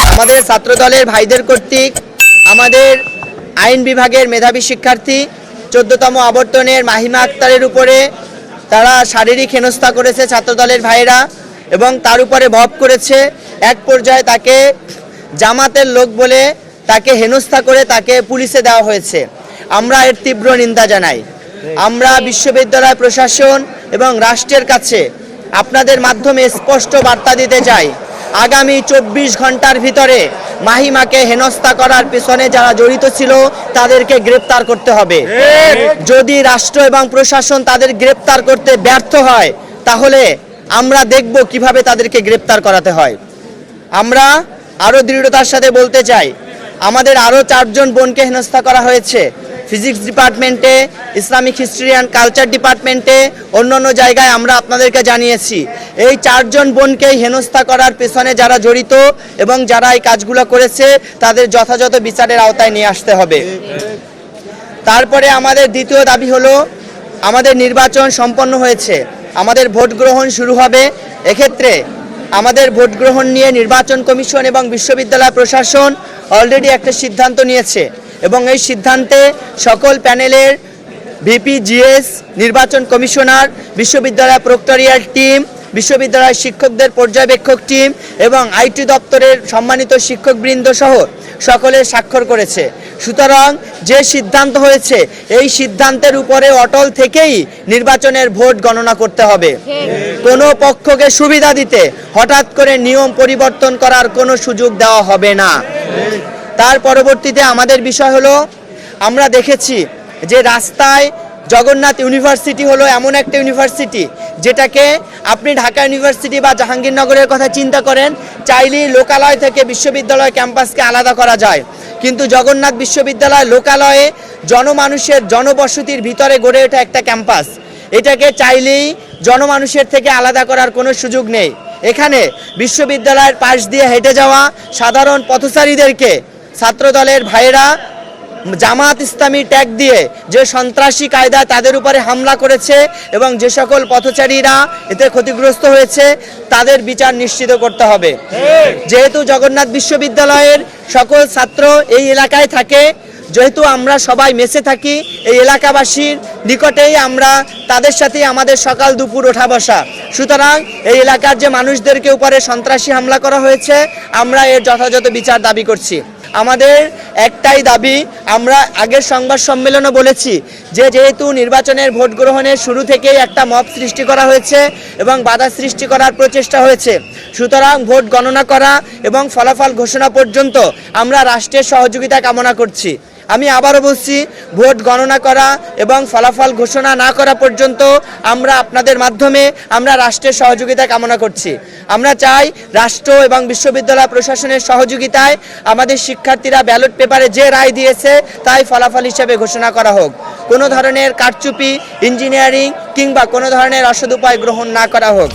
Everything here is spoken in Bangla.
আমাদের ছাত্রদলের ভাইদের কর্তৃক, আমাদের আইন বিভাগের মেধাবী শিক্ষার্থী, চোদ্দতম আবর্তনের মাহিমা আক্তারের উপরে তারা শারীরিক হেনস্থা করেছে ছাত্রদলের ভাইরা এবং তার উপরে ভব করেছে। এক পর্যায়ে তাকে জামাতের লোক বলে তাকে হেনস্থা করে তাকে পুলিশে দেওয়া হয়েছে। আমরা এর তীব্র নিন্দা জানাই। আমরা বিশ্ববিদ্যালয় প্রশাসন এবং রাষ্ট্রের কাছে আপনাদের মাধ্যমে স্পষ্ট বার্তা দিতে চাই। আগামী চব্বিশ ঘণ্টার ভিতরে মাহিমাকে হেনস্থা করার পেছনে যারা জড়িত ছিল, তাদেরকে গ্রেপ্তার করতে হবে। যদি রাষ্ট্র এবং প্রশাসন তাদের গ্রেপ্তার করতে ব্যর্থ হয়, তাহলে আমরা দেখব কীভাবে তাদেরকে গ্রেপ্তার করাতে হয়। আমরা আরও দৃঢ়তার সাথে বলতে চাই, আমাদের আরও চারজন বোনকে হেনস্থা করা হয়েছে। ফিজিক্স ডিপার্টমেন্টে ইসলামিক হিস্ট্রি অ্যান্ড কালচার ডিপার্টমেন্টে অন্য অন্য জায়গায় আমরা আপনাদেরকে জানিয়েছি। এই চারজন বোনকেই হেনস্থা করার পেছনে যারা জড়িত এবং যারা এই কাজগুলো করেছে, তাদের যথাযথ বিচারের আওতায় নিয়ে আসতে হবে। তারপরে আমাদের দ্বিতীয় দাবি হলো, আমাদের নির্বাচন সম্পন্ন হয়েছে। আমাদের ভোট গ্রহণ শুরু হবে। এক্ষেত্রে আমাদের ভোট গ্রহণ নিয়ে নির্বাচন কমিশন এবং বিশ্ববিদ্যালয় প্রশাসন অলরেডি একটা সিদ্ধান্ত নিয়েছে। এবং এই সিদ্ধান্তে সকল প্যানেলের ভিপি, জিএস, নির্বাচন কমিশনার, বিশ্ববিদ্যালয় প্রক্টোরিয়াল টিম বিশ্ববিদ্যালয় শিক্ষকদের পর্যবেক্ষক টিম এবং আইটি দপ্তরের সম্মানিত শিক্ষকবৃন্দ সহ সকলে স্বাক্ষর করেছে। সুতরাং যে সিদ্ধান্ত হয়েছে, এই সিদ্ধান্তের উপরে অটল থেকেই নির্বাচনের ভোট গণনা করতে হবে। কোনো পক্ষকে সুবিধা দিতে হঠাৎ করে নিয়ম পরিবর্তন করার কোনো সুযোগ দেওয়া হবে না। তার পরবর্তীতে আমাদের বিষয় হলো, আমরা দেখেছি যে রাস্তায় জগন্নাথ ইউনিভার্সিটি হলো এমন একটা ইউনিভার্সিটি, যেটাকে আপনি ঢাকা ইউনিভার্সিটি বা জাহাঙ্গীরনগরের কথা চিন্তা করেন, চাইলেই লোকালয় থেকে বিশ্ববিদ্যালয় ক্যাম্পাসকে আলাদা করা যায়। কিন্তু জগন্নাথ বিশ্ববিদ্যালয় লোকালয়ে জনমানুষের জনবসতির ভিতরে গড়ে ওঠা একটা ক্যাম্পাস। এটাকে চাইলেই জনমানুষের থেকে আলাদা করার কোনো সুযোগ নেই। এখানে বিশ্ববিদ্যালয়ের পাশ দিয়ে হেঁটে যাওয়া সাধারণ পথচারীদেরকে ছাত্রদলের ভাইয়েরা জামাত ইসলামী ট্যাগ দিয়ে যে সন্ত্রাসী কায়দা তাদের উপরে হামলা করেছে এবং যে সকল পথচারীরা এতে ক্ষতিগ্রস্ত হয়েছে, তাদের বিচার নিশ্চিত করতে হবে। যেহেতু জগন্নাথ বিশ্ববিদ্যালয়ের সকল ছাত্র এই এলাকায় থাকে, যেহেতু আমরা সবাই মেসে থাকি, এই এলাকাবাসীর নিকটেই আমরা তাদের সাথেই আমাদের সকাল দুপুর ওঠা বসা। সুতরাং এই এলাকার যে মানুষদেরকে উপরে সন্ত্রাসী হামলা করা হয়েছে, আমরা এর যথাযথ বিচার দাবি করছি। আমাদের একটাই দাবি, আমরা আগের সংবাদ সম্মেলনে বলেছি যে যেহেতু নির্বাচনের ভোট গ্রহণের শুরু থেকেই একটা মব সৃষ্টি করা হয়েছে এবং বাধা সৃষ্টি করার প্রচেষ্টা হয়েছে, সুতরাং ভোট গণনা করা এবং ফলাফল ঘোষণা পর্যন্ত আমরা রাষ্ট্রের সহযোগিতা কামনা করছি। আমি আবারও বলছি, ভোট গণনা করা এবং ফলাফল ঘোষণা না করা পর্যন্ত আমরা আপনাদের মাধ্যমে আমরা রাষ্ট্রের সহযোগিতা কামনা করছি। আমরা চাই রাষ্ট্র এবং বিশ্ববিদ্যালয় প্রশাসনের সহযোগিতায় আমাদের শিক্ষার্থীরা ব্যালট পেপারে যে রায় দিয়েছে তাই ফলাফল হিসেবে ঘোষণা করা হোক। কোনো ধরনের কারচুপি, ইঞ্জিনিয়ারিং কিংবা কোনো ধরনের অসদুপায় গ্রহণ না করা হোক।